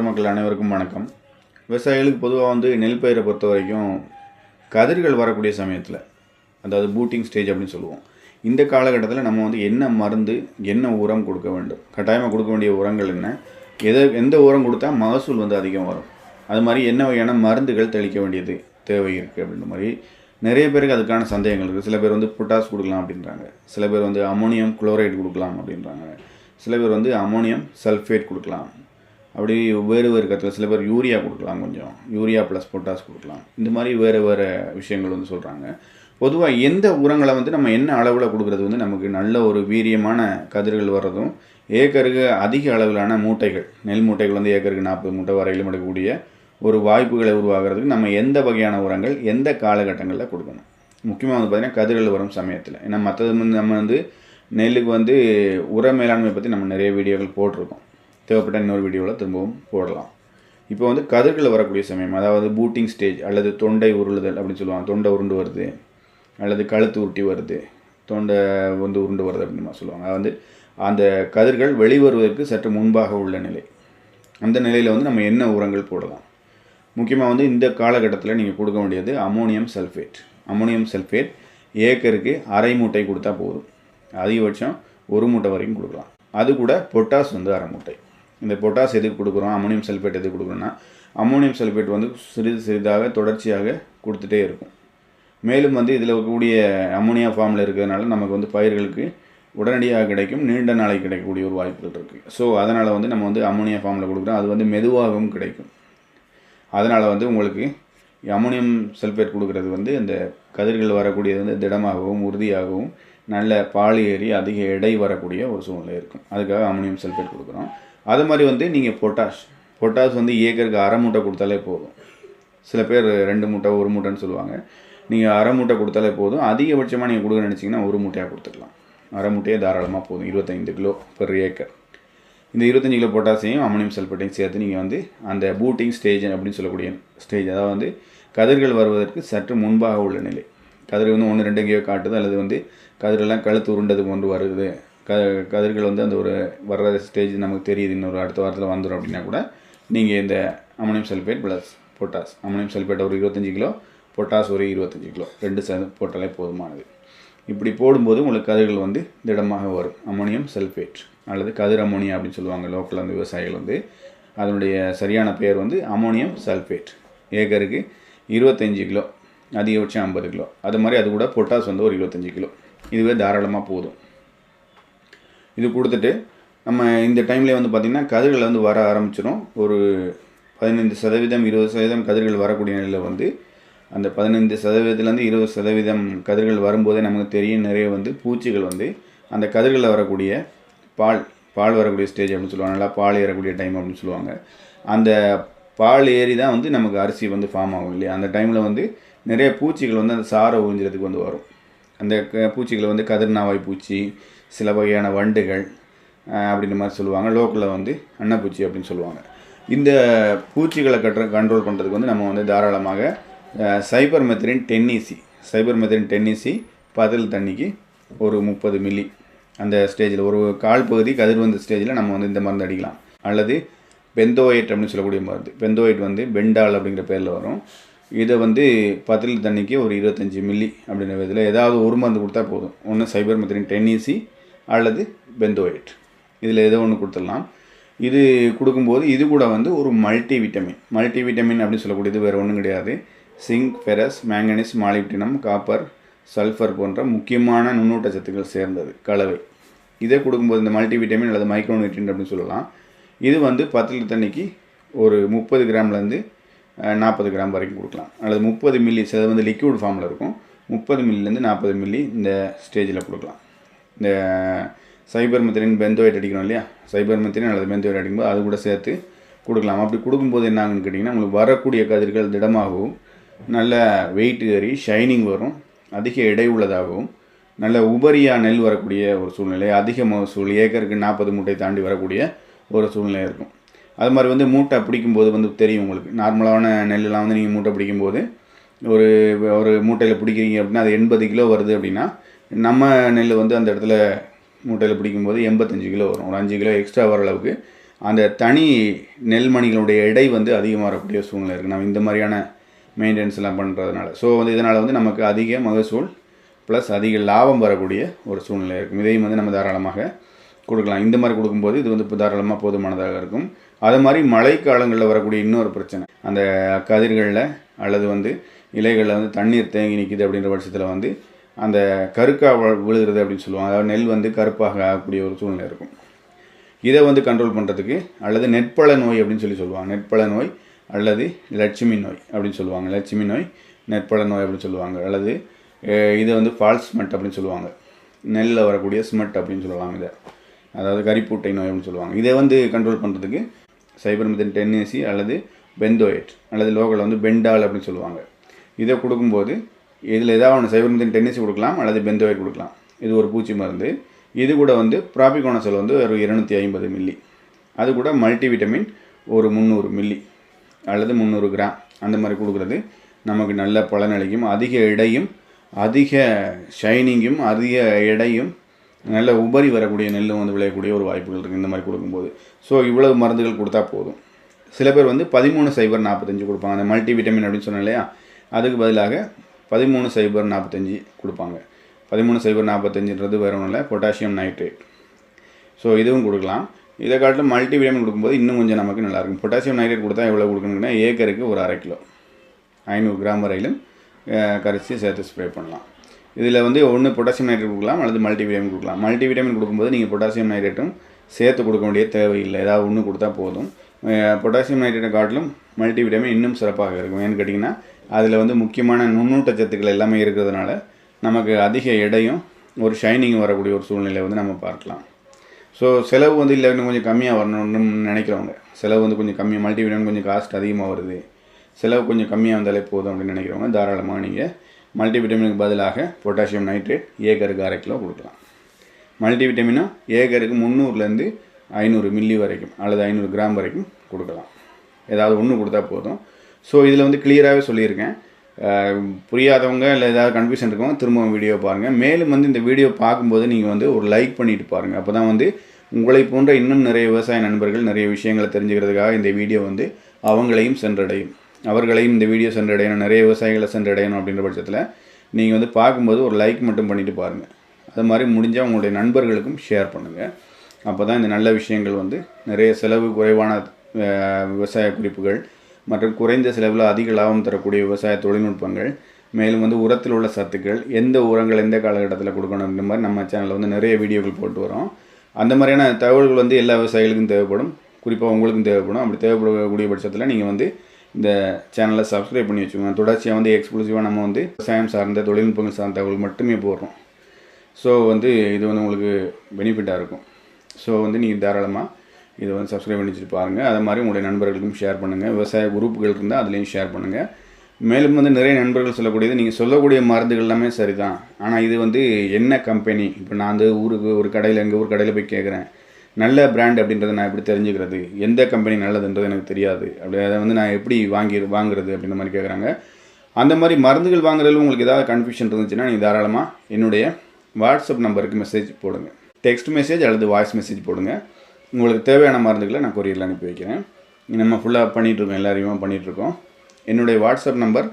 மக்கள் அனைவருக்கும் வணக்கம். விவசாயிகளுக்கு பொதுவாக வந்து நெல் பயிரை பொறுத்த வரைக்கும் கதிர்கள் வரக்கூடிய சமயத்தில் அதாவது பூட்டிங் ஸ்டேஜ் அப்படின்னு சொல்லுவோம். இந்த காலகட்டத்தில் நம்ம வந்து என்ன மருந்து என்ன உரம் கொடுக்க வேண்டும்? கட்டாயமாக கொடுக்க வேண்டிய உரங்கள் என்ன? எதை எந்த உரம் கொடுத்தா மகசூல் வந்து அதிகம் வரும்? அது மாதிரி என்ன வகையான மருந்துகள் தெளிக்க வேண்டியது தேவை இருக்குது அப்படின்ற மாதிரி நிறைய பேருக்கு அதுக்கான சந்தேகங்கள் இருக்குது சில பேர் வந்து பொட்டாஸ் கொடுக்கலாம் அப்படின்றாங்க. சில பேர் வந்து அமோனியம் குளோரைடு கொடுக்கலாம் அப்படின்றாங்க. சில பேர் வந்து அமோனியம் சல்ஃபேட் கொடுக்கலாம். அப்படி வேறு வேறு கருத்தில் சில பேர் யூரியா கொடுக்கலாம் கொஞ்சம். யூரியா ப்ளஸ் பொட்டாஸ் கொடுக்கலாம். இந்த மாதிரி வேறு வேறு விஷயங்கள் வந்து சொல்கிறாங்க பொதுவாக எந்த உரங்களை வந்து நம்ம என்ன அளவில் கொடுக்குறது வந்து நமக்கு நல்ல ஒரு வீரியமான கதிர்கள் வர்றதும் ஏக்கருக்கு அதிக அளவிலான மூட்டைகள் நெல் மூட்டைகள் வந்து ஏக்கருக்கு நாற்பது மூட்டை வரையிலும் எடுக்கக்கூடிய ஒரு வாய்ப்புகளை உருவாகிறதுக்கு நம்ம எந்த வகையான உரங்கள் எந்த காலகட்டங்களில் கொடுக்கணும். முக்கியமாக வந்து பார்த்திங்கன்னா கதிர்கள் வரும் சமயத்தில். ஏன்னா மற்றது வந்து நம்ம வந்து நெல்லுக்கு வந்து உர மேலாண்மை பற்றி நம்ம நிறைய வீடியோக்கள் போட்டிருக்கோம். தேவைப்பட்ட இன்னொரு வீடியோவில் திரும்பவும் போடலாம். இப்போ வந்து கதிர்கள் வரக்கூடிய சமயம் அதாவது பூட்டிங் ஸ்டேஜ் அல்லது தொண்டை உருளுதல் அப்படின்னு சொல்லுவாங்க. தொண்டை உருண்டு வருது அல்லது கழுத்து உருட்டி வருது தொண்டை வந்து உருண்டு வருது அப்படின்னு சொல்லுவாங்க. அது வந்து அந்த கதிர்கள் வெளிவருவதற்கு சற்று முன்பாக உள்ள நிலை. அந்த நிலையில் வந்து நம்ம என்ன உரங்கள் போடலாம்? முக்கியமாக வந்து இந்த காலகட்டத்தில் நீங்கள் கொடுக்க வேண்டியது அமோனியம் சல்ஃபேட் அமோனியம் சல்ஃபேட் ஏக்கருக்கு அரை மூட்டை கொடுத்தா போதும். அதிகபட்சம் ஒரு மூட்டை வரைக்கும் கொடுக்கலாம். அது கூட பொட்டாஸ் வந்து அரை மூட்டை. இந்த பொட்டாஸ் எதுக்கு கொடுக்குறோம்? அமோனியம் சல்ஃபேட் எதுக்கு கொடுக்குறோன்னா அமோனியம் சல்ஃபேட் வந்து சிறிது சிறிதாக தொடர்ச்சியாக கொடுத்துட்டே இருக்கும். மேலும் வந்து இதில் இருக்கக்கூடிய அமோனியா ஃபார்மில் இருக்கிறதுனால நமக்கு வந்து பயிர்களுக்கு உடனடியாக கிடைக்கும் நீண்ட நாளைக்கு கிடைக்கக்கூடிய ஒரு வாய்ப்புகள் இருக்குது ஸோ அதனால் வந்து நம்ம வந்து அமோனியா ஃபார்மில் கொடுக்குறோம். அது வந்து மெதுவாகவும் கிடைக்கும். அதனால் வந்து உங்களுக்கு அமோனியம் சல்ஃபேட் கொடுக்கறது வந்து இந்த கதிர்கள் வரக்கூடியது வந்து திடமாகவும் உறுதியாகவும் நல்ல பால் ஏறி அதிக எடை வரக்கூடிய ஒரு சூழ்நிலை இருக்கும். அதுக்காக அமோனியம் சல்ஃபேட் கொடுக்குறோம். அது மாதிரி வந்து நீங்கள் பொட்டாஷ் பொட்டாஷ் வந்து ஏக்கருக்கு அரை மூட்டை கொடுத்தாலே போதும். சில பேர் ரெண்டு மூட்டை ஒரு மூட்டைன்னு சொல்லுவாங்க. நீங்கள் அரை மூட்டை கொடுத்தாலே போதும். அதிகபட்சமாக நீங்கள் கொடுக்க நினச்சிங்கன்னா ஒரு மூட்டையாக கொடுத்துக்கலாம். அரை மூட்டையே தாராளமாக போதும். இருபத்தைந்து கிலோ பெர் ஏக்கர் இந்த இருபத்தஞ்சி கிலோ பொட்டாசியம் அமோனியம் சல்ஃபேட்டையும் சேர்த்து நீங்கள் வந்து அந்த பூட்டிங் ஸ்டேஜ் அப்படின்னு சொல்லக்கூடிய ஸ்டேஜ் அதாவது வந்து கதிர்கள் வருவதற்கு சற்று முன்பாக உள்ள நிலை. கதிர் வந்து ஒன்று ரெண்டு எங்கேயோ காட்டுது அல்லது வந்து கதிரெல்லாம் கழுத்து உருண்டது கொண்டு வருது. க கதிர்கள் வந்து அந்த ஒரு வர்ற ஸ்டேஜ் நமக்கு தெரியுது. இன்னொரு அடுத்த வாரத்தில் வந்துடும் அப்படின்னா கூட நீங்கள் இந்த ammonium sulphate plus potash ammonium sulphate ஒரு இருபத்தஞ்சி கிலோ பொட்டாஸ் ஒரு இருபத்தஞ்சி கிலோ. ரெண்டு சேர்ந்து போட்டாலே போதுமானது. இப்படி போடும்போது உங்களுக்கு கதிர்கள் வந்து திடமாக வரும். அமோனியம் சல்ஃபேட் அல்லது கதிர் அமோனியா அப்படின்னு சொல்லுவாங்க லோக்கல் அந்த விவசாயிகள் வந்து. அதனுடைய சரியான பெயர் வந்து அமோனியம் சல்ஃபேட் ஏக்கருக்கு இருபத்தஞ்சி கிலோ அதிகபட்சம் ஐம்பது கிலோ. அது மாதிரி அது கூட பொட்டாஸ் வந்து ஒரு இருபத்தஞ்சி கிலோ. இதுவே தாராளமாக போதும். இது கொடுத்துட்டு நம்ம இந்த டைம்லேயே வந்து பார்த்திங்கன்னா கதிர்கள் வந்து வர ஆரம்பிச்சிடும் ஒரு பதினைந்து சதவீதம் இருபது சதவீதம் கதிர்கள் வரக்கூடிய நிலையில் வந்து அந்த பதினைந்து சதவீதத்துலேருந்து இருபது சதவீதம் கதிர்கள் வரும்போதே நமக்கு தெரியும் நிறைய வந்து பூச்சிகள் வந்து அந்த கதிர்களில் வரக்கூடிய பால் பால் வரக்கூடிய ஸ்டேஜ் அப்படின்னு சொல்லுவாங்க. நல்லா பால் ஏறக்கூடிய டைம் அப்படின்னு சொல்லுவாங்க. அந்த பால் ஏறி தான் வந்து நமக்கு அரிசி வந்து ஃபார்ம் ஆகும் இல்லையா? அந்த டைமில் வந்து நிறைய பூச்சிகள் வந்து அந்த சாரை உறிஞ்சிறதுக்கு வந்து வரும். அந்த க பூச்சிகளை வந்து கதிர்நாவாய் பூச்சி சில வகையான வண்டுகள் அப்படின்ற மாதிரி சொல்லுவாங்க. லோக்கலில் வந்து அன்னப்பூச்சி அப்படின்னு சொல்லுவாங்க. இந்த பூச்சிகளை கட்டுற கண்ட்ரோல் பண்ணுறதுக்கு வந்து நம்ம வந்து தாராளமாக சைபர் மெத்தரின் டென்னிசி சைபர் மெத்தரின் டென்னிசி பதில் தண்ணிக்கு ஒரு முப்பது மில்லி அந்த ஸ்டேஜில் ஒரு கால் பகுதி கதிர் வந்த ஸ்டேஜில் நம்ம வந்து இந்த மருந்து அடிக்கலாம். அல்லது பெந்தோயிட் அப்படின்னு சொல்லக்கூடிய மருந்து. பெந்தோயிட் வந்து பெண்டால் அப்படிங்கிற பேரில் வரும். இதை வந்து பத்தில் தண்ணிக்கு ஒரு இருபத்தஞ்சி மில்லி அப்படின்ற விதத்தில் ஏதாவது ஒரு மருந்து கொடுத்தா போதும். ஒன்று சைபர் மெத்தரின் டென்னிசி அல்லது பெந்தோயேட். இதில் ஏதோ ஒன்று கொடுத்துடலாம். இது கொடுக்கும்போது இது கூட வந்து ஒரு மல்டி விட்டமின் மல்டி விட்டமின் அப்படின்னு சொல்லக்கூடியது வேறு ஒன்றும் கிடையாது. Zinc ferrous manganese molybdenum copper sulphur போன்ற முக்கியமான நுண்ணூட்ட சத்துக்கள் சேர்ந்தது கலவை. இதை கொடுக்கும்போது இந்த மல்டி விட்டமின் அல்லது மைக்ரோநியூட்ரியன் அப்படின்னு சொல்லலாம். இது வந்து பத்து லிட்டர் தண்ணிக்கு ஒரு முப்பது கிராம்லேருந்து நாற்பது கிராம் வரைக்கும் கொடுக்கலாம். அல்லது முப்பது மில்லி சில வந்து லிக்விட் ஃபார்மில் இருக்கும். முப்பது மில்லிலேருந்து நாற்பது மில்லி இந்த ஸ்டேஜில் கொடுக்கலாம். இந்த சைபர் மெத்திரின் பெந்தோயிட் அடிக்கணும் இல்லையா? சைபர் மெத்திரின் அல்லது பெந்தோயிட் அடிக்கும்போது அது கூட சேர்த்து கொடுக்கலாம். அப்படி கொடுக்கும்போது என்ன ஆகுன்னு கேட்டிங்கன்னா உங்களுக்கு வரக்கூடிய கதிர்கள் திடமாகவும் நல்ல வெயிட் ஏறி ஷைனிங் வரும் அதிக எடை உள்ளதாகவும் நல்ல உபரியாக நெல் வரக்கூடிய ஒரு சூழ்நிலை அதிக மகசூல் ஏக்கருக்கு நாற்பது மூட்டை தாண்டி வரக்கூடிய ஒரு சூழ்நிலை இருக்கும். அது மாதிரி வந்து மூட்டை பிடிக்கும்போது வந்து தெரியும் உங்களுக்கு. நார்மலான நெல்லெலாம் வந்து நீங்கள் மூட்டை பிடிக்கும்போது ஒரு ஒரு மூட்டையில் பிடிக்கிறீங்க அப்படின்னா அது எண்பது கிலோ வருது அப்படின்னா நம்ம நெல் வந்து அந்த இடத்துல மூட்டையில் பிடிக்கும்போது எண்பத்தஞ்சு கிலோ வரும். ஒரு அஞ்சு கிலோ எக்ஸ்ட்ரா வர அளவுக்கு அந்த தனி நெல்மணிகளுடைய எடை வந்து அதிகமாக வரக்கூடிய சூழ்நிலை இருக்குது நம்ம இந்த மாதிரியான மெயின்டெனன்ஸ் எல்லாம் பண்ணுறதுனால ஸோ வந்து இதனால் வந்து நமக்கு அதிக மகசூல் ப்ளஸ் அதிக லாபம் வரக்கூடிய ஒரு சூழ்நிலை இருக்கும். இதையும் வந்து நம்ம தாராளமாக கொடுக்கலாம். இந்த மாதிரி கொடுக்கும்போது இது வந்து இப்போ தாராளமாக போதுமானதாக இருக்கும். அது மாதிரி மழைக்காலங்களில் வரக்கூடிய இன்னொரு பிரச்சனை அந்த கதிர்களில் அல்லது வந்து இலைகளில் வந்து தண்ணீர் தேங்கி நிற்கிது அப்படின்ற பட்சத்தில் வந்து அந்த கருக்கா விழுகிறது அப்படின்னு சொல்லுவாங்க. அதாவது நெல் வந்து கருப்பாக ஆகக்கூடிய ஒரு சூழ்நிலை இருக்கும். இதை வந்து கண்ட்ரோல் பண்ணுறதுக்கு அல்லது நெற்பழ நோய் அப்படின்னு சொல்லி சொல்லுவாங்க. நெற்பழ நோய் அல்லது லட்சுமி நோய் அப்படின்னு சொல்லுவாங்க. லட்சுமி நோய் நெற்பழ நோய் அப்படின்னு சொல்லுவாங்க. அல்லது இதை வந்து ஃபால்ஸ் ஸ்மெட் அப்படின்னு சொல்லுவாங்க. நெல்லில் வரக்கூடிய ஸ்மெட் அப்படின்னு சொல்லுவாங்க இதை. அதாவது கரிப்பூட்டை நோய் அப்படின்னு சொல்லுவாங்க. இதை வந்து கண்ட்ரோல் பண்ணுறதுக்கு சைபர்மிதன் டென்னேசி அல்லது பெந்தோயட் அல்லது லோக்கலில் வந்து பெண்டால் அப்படின்னு சொல்லுவாங்க. இதை கொடுக்கும்போது இதில் ஏதாவது ஒன்று சைபர்மிதன் டென்னிஸ் கொடுக்கலாம் அல்லது பெந்தோயர் கொடுக்கலாம். இது ஒரு பூச்சி மருந்து. இது கூட வந்து ப்ராபிகோனசல் வந்து ஒரு இருநூத்தி ஐம்பது மில்லி அது கூட மல்டிவிட்டமின் ஒரு முந்நூறு மில்லி அல்லது முந்நூறு கிராம் அந்த மாதிரி கொடுக்குறது. நமக்கு நல்ல பலனளிக்கும் அதிக எடையும் அதிக ஷைனிங்கும் அதிக எடையும் நல்ல உபரி வரக்கூடிய நெல்லும் வந்து விளையக்கூடிய ஒரு வாய்ப்புகள் இருக்குது இந்த மாதிரி கொடுக்கும்போது. ஸோ இவ்வளவு மருந்துகள் கொடுத்தா போதும். சில பேர் வந்து பதிமூணு சைபர் நாற்பத்தஞ்சு கொடுப்பாங்க. அந்த மல்டி விட்டமின் அப்படின்னு சொன்னேன் இல்லையா? அதுக்கு பதிலாக பதிமூணு சைபர் நாற்பத்தஞ்சு கொடுப்பாங்க. பதிமூணு சைபர் நாற்பத்தஞ்சுன்றது வேறு ஒன்றும் இல்லை பொட்டாசியம் நைட்ரேட். ஸோ இதுவும் கொடுக்கலாம். இதை காட்டிலும் மல்டி விட்டமின் கொடுக்கும்போது இன்னும் கொஞ்சம் நமக்கு நல்லாயிருக்கும். பொட்டாசியம் நைட்ரேட் கொடுத்தா எவ்வளோ கொடுக்கணுங்கன்னா ஏக்கருக்கு ஒரு அரை கிலோ. ஐநூறு கிராம் வரையிலும் கரைச்சி சேர்த்து ஸ்ப்ரே பண்ணலாம். இதில் வந்து ஒன்று பொட்டாசியம் நைட்ரேட் கொடுக்கலாம் அல்லது மல்டி விட்டமின் கொடுக்கலாம். மல்டி விட்டமின் கொடுக்கும்போது நீங்கள் பொட்டாசியம் நைட்ரேட்டும் சேர்த்து கொடுக்க வேண்டிய தேவையில்லை. ஏதாவது ஒன்று கொடுத்தா போதும். பொட்டாசியம் நைட்ரேட்டை காட்டிலும் மல்டி விட்டமின் இன்னும் சிறப்பாக இருக்கும். ஏன்னு கேட்டிங்கன்னா அதில் வந்து முக்கியமான நுண்ணூட்டச்சத்துக்கள் எல்லாமே இருக்கிறதுனால நமக்கு அதிக எடையும் ஒரு ஷைனிங் வரக்கூடிய ஒரு சூழ்நிலை வந்து நம்ம பார்க்கலாம். ஸோ செலவு வந்து இல்லை இன்னும் கொஞ்சம் கம்மியாக வரணும்னு நினைக்கிறவங்க செலவு வந்து கொஞ்சம் கம்மியாக மல்டி விட்டமின் கொஞ்சம் காஸ்ட் அதிகமாக வருது செலவு கொஞ்சம் கம்மியாக வந்தாலே போதும் அப்படின்னு நினைக்கிறவங்க தாராளமாக நீங்கள் மல்டி விட்டமினுக்கு பதிலாக பொட்டாசியம் நைட்ரேட் ஏக்கருக்கு அரை கிலோ கொடுக்கலாம். மல்டி விட்டமினும் ஏக்கருக்கு முந்நூறுலேருந்து ஐநூறு மில்லி வரைக்கும் அல்லது ஐநூறு கிராம் வரைக்கும் கொடுக்கலாம். ஏதாவது ஒன்று கொடுத்தா போதும். ஸோ இதில் வந்து கிளியராகவே சொல்லியிருக்கேன். புரியாதவங்க இல்லை ஏதாவது கன்ஃபியூஷன் இருக்கவங்க திரும்பவும் வீடியோ பாருங்கள் மேலும் வந்து இந்த வீடியோ பார்க்கும்போது நீங்கள் வந்து ஒரு லைக் பண்ணிட்டு பாருங்கள் அப்போ தான் வந்து உங்களை போன்ற இன்னும் நிறைய விவசாய நண்பர்கள் நிறைய விஷயங்களை தெரிஞ்சுக்கிறதுக்காக இந்த வீடியோ வந்து அவங்களையும் சென்றடையும். அவர்களையும் இந்த வீடியோ சென்றடையணும் நிறைய விவசாயிகளை சென்றடையணும் அப்படின்ற பட்சத்தில் நீங்கள் வந்து பார்க்கும்போது ஒரு லைக் மட்டும் பண்ணிவிட்டு பாருங்கள் அது மாதிரி முடிஞ்சால் உங்களுடைய நண்பர்களுக்கும் ஷேர் பண்ணுங்கள் அப்போ தான் இந்த நல்ல விஷயங்கள் வந்து நிறைய செலவு குறைவான விவசாய குறிப்புகள் மற்றும் குறைந்த செலவில் அதிக லாபம் தரக்கூடிய விவசாய தொழில்நுட்பங்கள் மேலும் வந்து உரத்தில் உள்ள சத்துக்கள் எந்த உரங்கள் எந்த காலகட்டத்தில் கொடுக்கணும் இந்த மாதிரி நம்ம சேனலில் வந்து நிறைய வீடியோக்கள் போட்டு வரோம். அந்த மாதிரியான தகவல்கள் வந்து எல்லா விவசாயிகளுக்கும் தேவைப்படும். குறிப்பாக உங்களுக்கும் தேவைப்படும். அப்படி தேவைப்படக்கூடிய பட்சத்தில் நீங்கள் வந்து இந்த சேனலை சப்ஸ்கிரைப் பண்ணி வச்சுக்கோங்க. தொடர்ச்சியாக வந்து எக்ஸ்க்ளூசிவாக நம்ம வந்து விவசாயம் சார்ந்த தொழில்நுட்பங்கள் சார்ந்த தகவல் மட்டுமே போடுறோம். ஸோ வந்து இது வந்து உங்களுக்கு பெனிஃபிட்டாக இருக்கும். ஸோ வந்து நீங்கள் தாராளமாக இதை வந்து சப்ஸ்கிரைப் பண்ணி வச்சுட்டு பாருங்கள் அதே மாதிரி உங்களுடைய நண்பர்களுக்கும் ஷேர் பண்ணுங்கள் விவசாய குரூப்புகள் இருந்தால் அதுலேயும் ஷேர் பண்ணுங்கள் மேலும் வந்து நிறைய நண்பர்கள் சொல்லக்கூடியது நீங்கள் சொல்லக்கூடிய மருந்துகள் எல்லாமே சரி தான் ஆனால் இது வந்து என்ன கம்பெனி இப்போ நான் வந்து ஊருக்கு ஒரு கடையில் எங்கள் ஊர் கடையில் போய் கேட்குறேன் நல்ல பிராண்ட் அப்படின்றத நான் எப்படி தெரிஞ்சுக்கிறது? எந்த கம்பெனி நல்லதுன்றது எனக்கு தெரியாது. அப்படி அதை வந்து நான் எப்படி வாங்கி வாங்குறது அப்படின்ற மாதிரி கேட்குறாங்க அந்த மாதிரி மருந்துகள் வாங்குறதுல உங்களுக்கு ஏதாவது கன்ஃபியூஷன் இருந்துச்சுன்னா நீங்கள் தாராளமாக என்னுடைய வாட்ஸ்அப் நம்பருக்கு மெசேஜ் போடுங்க. டெக்ஸ்ட் மெசேஜ் அல்லது வாய்ஸ் மெசேஜ் போடுங்க. உங்களுக்கு தேவையான மருந்துகளை நான் கொரியரில் அனுப்பி வைக்கிறேன். நம்ம ஃபுல்லாக பண்ணிகிட்ருக்கோம் எல்லாரையுமே பண்ணிகிட்ருக்கோம் என்னுடைய WhatsApp number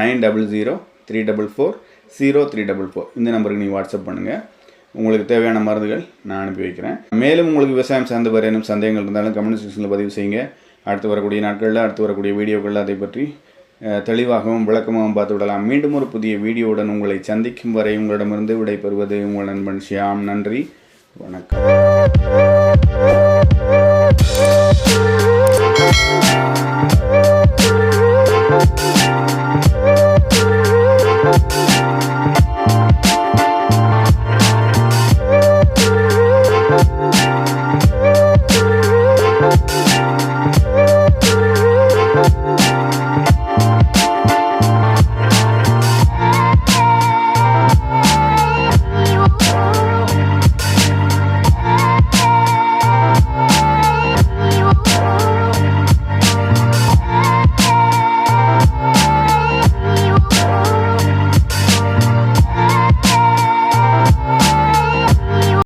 nine double zero three double four zero three double four இந்த நம்பருக்கு நீங்கள் வாட்ஸ்அப் பண்ணுங்கள் உங்களுக்கு தேவையான மருந்துகள் நான் அனுப்பி வைக்கிறேன். மேலும் உங்களுக்கு விவசாயம் சார்ந்த வேறு ஏதும் சந்தேகங்கள் இருந்தாலும் கமெண்ட் செக்ஷனில் பதிவு செய்யுங்க. அடுத்து வரக்கூடிய நாட்களில் அடுத்து வரக்கூடிய வீடியோக்களில் அதை பற்றி தெளிவாகவும் விளக்கமாகவும் பார்த்து விடலாம். மீண்டும் ஒரு புதிய வீடியோவுடன் உங்களை சந்திக்கும் வரை உங்களிடமிருந்து விடைபெறுவது உங்கள் நண்பன் ஷியாம். நன்றி. வணக்கம். Thank you.